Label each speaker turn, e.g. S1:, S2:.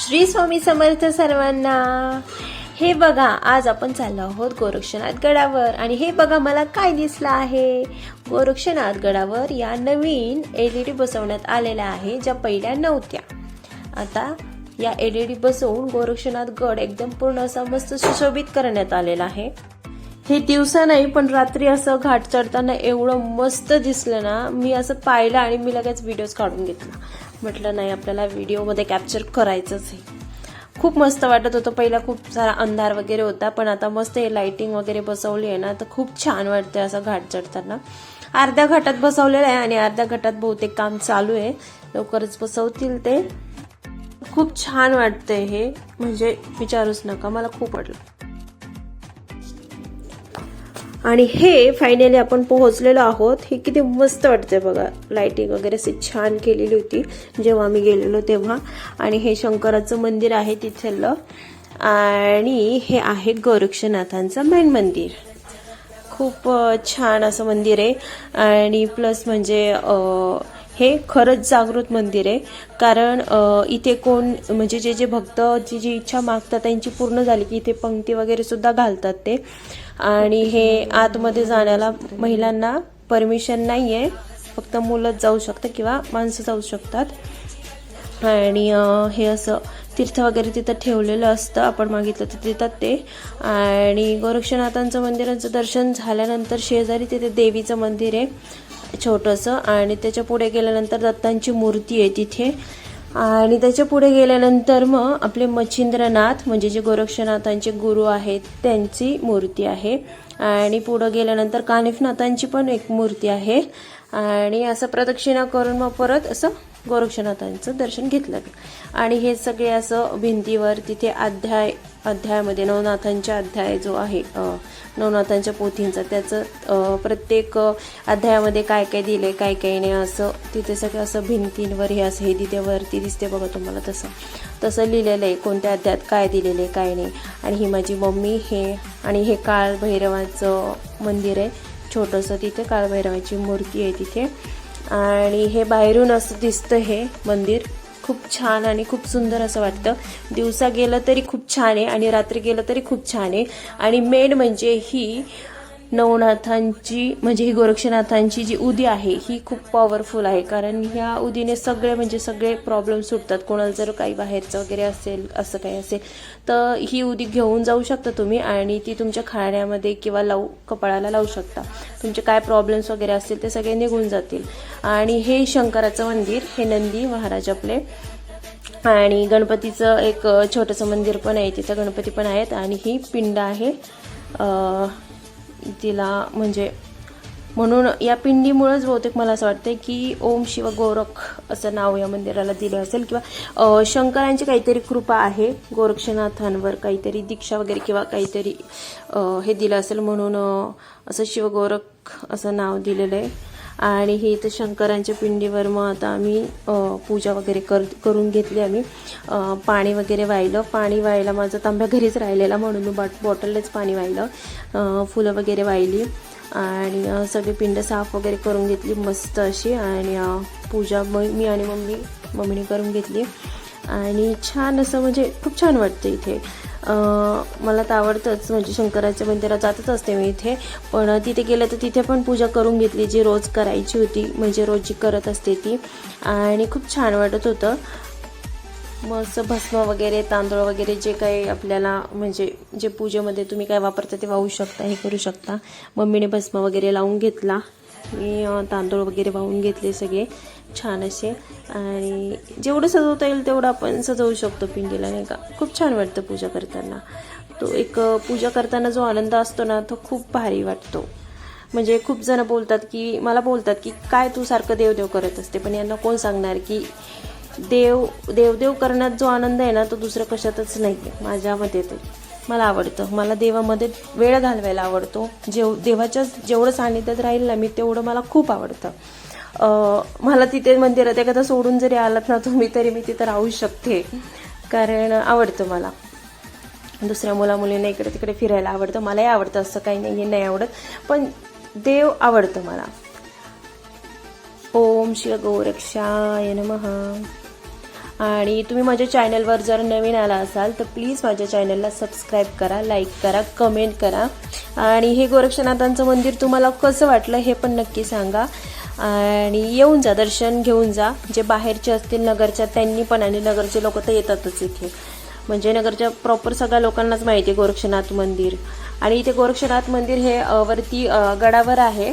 S1: श्री स्वामी समर्थ सर्वांना. हे बघा आज आपण चाललो आहोत गोरक्षनाथ गडावर आणि हे बघा मला काय दिसलं आहे? गोरक्षनाथ गडावर या नवीन एल ई डी बसवण्यात आलेल्या आहे ज्या पहिल्या नव्हत्या. आता या एल ई डी बसवून गोरक्षनाथ गड एकदम पूर्ण असा मस्त सुशोभित करण्यात आलेला आहे. हे दिवसा नाही पण रात्री असं घाट चढताना एवढं मस्त दिसलं ना मी असं पाहिलं आणि मी लगेच व्हिडिओज काढून घेतला. म्हटलं नाही आपल्याला व्हिडिओमध्ये कॅप्चर करायचंच आहे. खूप मस्त वाटत होतं. पहिला खूप सारा अंधार वगैरे होता पण आता मस्त हे लाइटिंग वगैरे बसवली आहे ना तर खूप छान वाटतंय असं घाट चढताना. अर्ध्या घाटात बसवलेलं आहे आणि अर्ध्या घाटात बहुतेक काम चालू आहे. लवकरच बसवतील ते. खूप छान वाटतंय हे. म्हणजे विचारूच नका मला खूप वाटलं. आणि हे फायनली आपण पोहोचलेलो आहोत. हे किती मस्त वाटते बघा. लाइटिंग वगैरे अशी छान केलेली होती जेव्हा आम्ही गेलेलो तेव्हा. आणि हे शंकराचं मंदिर आहे तिथलं. आणि हे आहे गोरक्षनाथांचं मेन मंदिर. खूप छान असं मंदिर आहे. आणि प्लस म्हणजे हे खरंच जागृत मंदिर आहे. कारण इथे कोण म्हणजे जे जे भक्त जी जी इच्छा मागतात त्यांची पूर्ण झाली की इथे पंक्ती वगैरे सुद्धा घालतात ते. आणि हे आतमध्ये जाण्याला महिलांना परमिशन नाही आहे फक्त मुलंच जाऊ शकतात किंवा माणसं जाऊ शकतात. आणि हे असं तीर्थ वगैरे तिथं ठेवलेलं असतं. आपण मागितलं तर देतात ते. आणि गोरक्षनाथांचं मंदिराचं दर्शन झाल्यानंतर शेजारी तिथे देवीचं मंदिर आहे छोटंसं. आणि त्याच्या पुढे गेल्यानंतर दत्तांची मूर्ती आहे तिथे. आणि त्याच्या पुढे गेल्यानंतर मग आपले मच्छिंद्रनाथ म्हणजे जे गोरक्षनाथांचे गुरु आहेत त्यांची मूर्ती आहे. आणि पुढं गेल्यानंतर कानिफनाथांची पण एक मूर्ती आहे. आणि असं प्रदक्षिणा करून मग परत असं गोरक्षनाथांचं दर्शन घेतलं आणि हे सगळे असं भिंतीवर तिथे अध्याय अध्यायामध्ये नवनाथांच्या अध्याय जो आहे नवनाथांच्या पोथींचा त्याचं प्रत्येक अध्यायामध्ये काय काय दिलंय काय काय नाही असं तिथे सगळं असं भिंतींवर हे असं हे तिथे वरती दिसते बघा तुम्हाला तसं. तसं लिहिलेलं आहे कोणत्या अध्यायात काय दिलेलं आहे काय नाही. आणि ही माझी मम्मी हे आणि हे काळ भैरवाचं मंदिर आहे. छोटंसं तिथे काळभैरवाची मूर्ती आहे तिथे. आणि हे बाहेरून असं दिसतं हे मंदिर. खूप छान आणि खूप सुंदर असं वाटतं. दिवसा गेलं तरी खूप छान आहे आणि रात्री गेलं तरी खूप छान आहे. आणि मेन म्हणजे ही नवनाथांची म्हणजे ही गोरक्षनाथांची जी उदी आहे ही खूप पॉवरफुल आहे. कारण ह्या उदीने सगळे म्हणजे सगळे प्रॉब्लेम सुटतात. कोणाला जर काही बाहेरचं वगैरे असेल असं काही असेल तर ही उदी घेऊन जाऊ शकता तुम्ही आणि ती तुमच्या खाण्यामध्ये किंवा लावू कपाळाला लावू शकता. तुमचे काय प्रॉब्लेम्स वगैरे असतील ते सगळे निघून जातील. आणि हे शंकराचं मंदिर हे नंदी महाराज आपले. आणि गणपतीचं एक छोटंसं मंदिर पण आहे तिथं गणपती पण आहेत. आणि ही पिंड आहे तिला म्हणजे म्हणून या पिंडीमुळेच बहुतेक मला असं वाटतं की ओम शिव गोरख असं नाव या मंदिराला दिलं असेल किंवा शंकरांची काहीतरी कृपा आहे गोरक्षनाथांवर काहीतरी दीक्षा वगैरे किंवा काहीतरी हे दिलं असेल म्हणून असं शिवगोरख असं नाव दिलेलं आहे. आणि हे इथं शंकरांच्या पिंडीवर मग आता आम्ही पूजा वगैरे कर करून घेतली आम्ही. पाणी वगैरे वाहिलं. पाणी व्हायला माझं तांब्या घरीच राहिलेला म्हणून मी बॉट बॉटललेच पाणी वाहिलं. फुलं वगैरे वाहिली. आणि सगळी पिंड साफ वगैरे करून घेतली मस्त अशी. आणि पूजा मी आणि मम्मी मम्मीने करून घेतली. आणि छान असं म्हणजे खूप छान वाटतं इथे. मला तर आवडतंच. म्हणजे शंकराच्या मंदिरात जातच असते मी इथे. पण तिथे गेलं तर तिथे पण पूजा करून घेतली जी रोज करायची होती. म्हणजे रोज जी करत असते ती. आणि खूप छान वाटत होतं. मस्त भस्म वगैरे तांदूळ वगैरे जे काही आपल्याला म्हणजे जे पूजेमध्ये तुम्ही काय वापरता ते वाहू शकता हे करू शकता. मम्मीने भस्म वगैरे लावून घेतला. मी तांदूळ वगैरे वाहून घेतले सगळे. छान असे. आणि जेवढं सजवता येईल तेवढं आपण सजवू शकतो पिंडीला नाही का? खूप छान वाटतं पूजा करताना. तो एक पूजा करताना जो आनंद असतो ना तो खूप भारी वाटतो. म्हणजे खूप जण बोलतात की मला बोलतात की काय तू सारखं देवदेव करत असते? पण यांना कोण सांगणार की देव देवदेव करण्यात जो आनंद आहे ना तो दुसरं कशातच नाही आहे माझ्या मते ते मला आवडतं. मला देवामध्ये वेळ घालवायला आवडतो. जेव देवाच्या जेवढं सानिध्यात राहील ना मी तेवढं मला खूप आवडतं. मला तिथे मंदिरात एखादा सोडून जरी आलात ना तुम्ही तरी मी तिथं राहू शकते. कारण आवडतं मला. दुसऱ्या मुला मुलींना इकडे तिकडे फिरायला आवडतं. मलाही आवडतं असं काही नाही नाही आवडत. पण देव आवडतं मला. ओम श्री गोरक्षाय महा आणि तुम्ही माझ्या चॅनलवर जर नवीन आला असाल तर प्लीज माझ्या चॅनलला सबस्क्राईब करा लाईक करा कमेंट करा. आणि हे गोरक्षनाथांचं मंदिर तुम्हाला कसं वाटलं हे पण नक्की सांगा. आणि येऊन जा दर्शन घेऊन जा. जे बाहेरचे असतील नगरच्या त्यांनी पण आणि नगरचे लोक तर येतातच इथे. म्हणजे नगरच्या प्रॉपर सगळ्या लोकांनाच माहिती आहे गोरक्षनाथ मंदिर. आणि इथे गोरक्षनाथ मंदिर हे वरती गडावर आहे.